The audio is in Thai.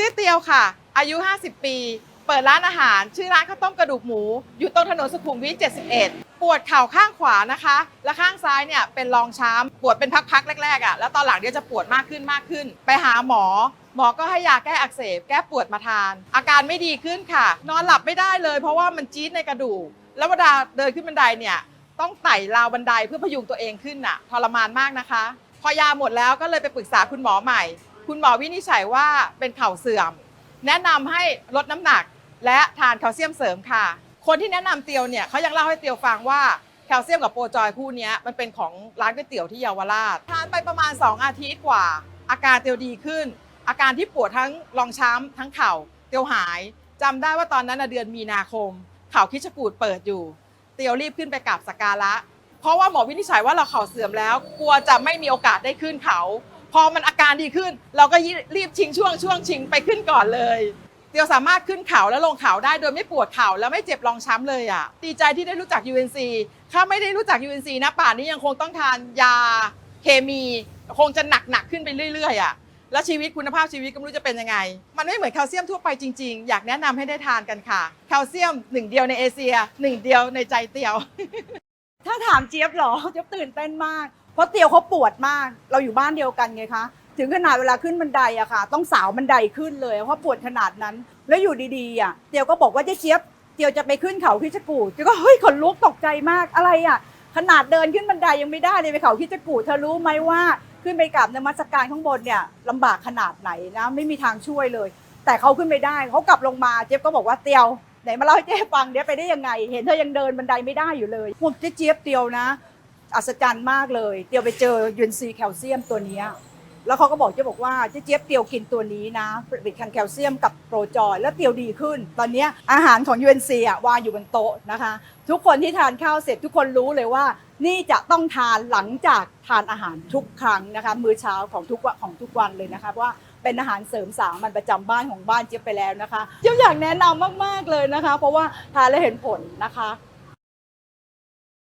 ชื่อเตียวค่ะ อายุ 50 ปี เปิดร้านอาหาร ชื่อร้านข้าวต้มกระดูกหมู อยู่ตรงถนนสุขุมวิท 71 ปวดเข่าข้างขวานะคะ และข้างซ้ายเนี่ยเป็นรองช้ำปวดเป็นพักๆแรกๆอะ แล้วตอนหลังเดี๋ยวจะปวดมากขึ้นมากขึ้น ไปหาหมอ หมอก็ให้ยาแก้อักเสบ แก้ปวดมาทาน อาการไม่ดีขึ้นค่ะ นอนหลับไม่ได้เลย เพราะว่ามันจี๊ดในกระดูก แล้วเวลาเดินขึ้นบันไดเนี่ยต้องไต่ราวบันไดเพื่อพยุงตัวเองขึ้นน่ะทรมานมากนะคะ พอยาหมดแล้วก็เลยไปปรึกษาคุณหมอใหม่ คุณหมอวินิจฉัยว่าเป็นเข่าเสื่อม แนะนำให้ลดน้ำหนักและทานแคลเซียมเสริมค่ะ คนที่แนะนำเตียวเนี่ยเขายังเล่าให้เตียวฟังว่าแคลเซียมกับโปรจอยคู่นี้มันเป็นของร้านก๋วยเตี๋ยวที่เยาวราชทานไปประมาณ 2 อาทิตย์กว่า อาการเตียวดีขึ้น อาการที่ปวดทั้งรองช้ำทั้งเข่า เตียวหายจำได้ว่าตอนนั้นเดือนมีนาคม เข่าคิชกูดเปิดอยู่ เตียวรีบขึ้นไปกราบสักการะ เพราะว่าหมอวินิจฉัยว่าเราเข่าเสื่อมแล้ว กลัวจะไม่มีโอกาสได้ขึ้นเขา พอมันอาการดีขึ้น เราก็รีบชิงช่วงช่วงชิงไปขึ้นก่อนเลยเตียวสามารถขึ้นเขาและลงเขาได้โดยไม่ปวดเข่าและไม่เจ็บรองช้ำเลยอะดีใจที่ได้รู้จัก UNC ถ้าไม่ได้รู้จัก UNC นะป่านนี้ยังคงต้องทานยาเคมีคงจะหนักหนักขึ้นไปเรื่อยๆอะแล้วชีวิตคุณภาพชีวิตก็ไม่รู้จะเป็นยังไง มันไม่เหมือนแคลเซียมทั่วไปจริงๆ อยากแนะนำให้ได้ทานกันค่ะ แคลเซียมหนึ่งเดียวในเอเชียหนึ่งเดียวในใจเตียว ถ้าถามเจี๊ยบเหรอเจี๊ยบตื่นเต้นมาก เพราะเตียวเขาปวดมาก เราอยู่บ้านเดียวกันไงคะ ถึงขนาดเวลาขึ้นบันไดอะค่ะ ต้องสาวบันไดขึ้นเลยเพราะปวดขนาดนั้น แล้วอยู่ดีๆอะเตียวก็บอกว่าเจ๊เจี๊ยบเตียวจะไปขึ้นเขาคิดจกูดเตียวก็เฮ้ยขนลุกตกใจมากอะไรอะขนาดเดินขึ้นบันไดยังไม่ได้เลยไปเขาคิดจกูดเธอรู้ไหมว่าขึ้นไปกราบนมัสการข้างบนเนี่ยลำบากขนาดไหนนะไม่มีทางช่วยเลย แต่เขาขึ้นไปได้เขากลับลงมาเจี๊ยบก็บอกว่าเตียวไหนมาเล่าให้เจ๊ฟังเดี๋ยวไปได้ยังไง เห็นเธอยังเดินบันไดไม่ได้อยู่เลยผมเจ๊เจี๊ยบเตียวนะ อัศจรรย์มากเลย เตียวไปเจอยูนซีแคลเซียมตัวนี้แล้วเขาก็บอกเจ๊บอกว่าเจ๊เจี๊ยบเตียวกินตัวนี้นะผลิตภัณฑ์แคลเซียมกับโปรจอย แล้วเตียวดีขึ้น ตอนนี้อาหารของ UNC อะวางอยู่บนโต๊ะนะคะ ทุกคนที่ทานข้าวเสร็จทุกคนรู้เลยว่า นี่จะต้องทานหลังจากทานอาหารทุกครั้งนะคะมื้อเช้าของทุกวันของทุกวันเลยนะคะเพราะว่าเป็นอาหารเสริมสามัญประจำบ้านของบ้านเจี๊ยบไปแล้วนะคะเจี๊ยบอยากแนะนำมากๆเลยนะคะ เพราะว่าทานแล้วเห็นผลนะคะ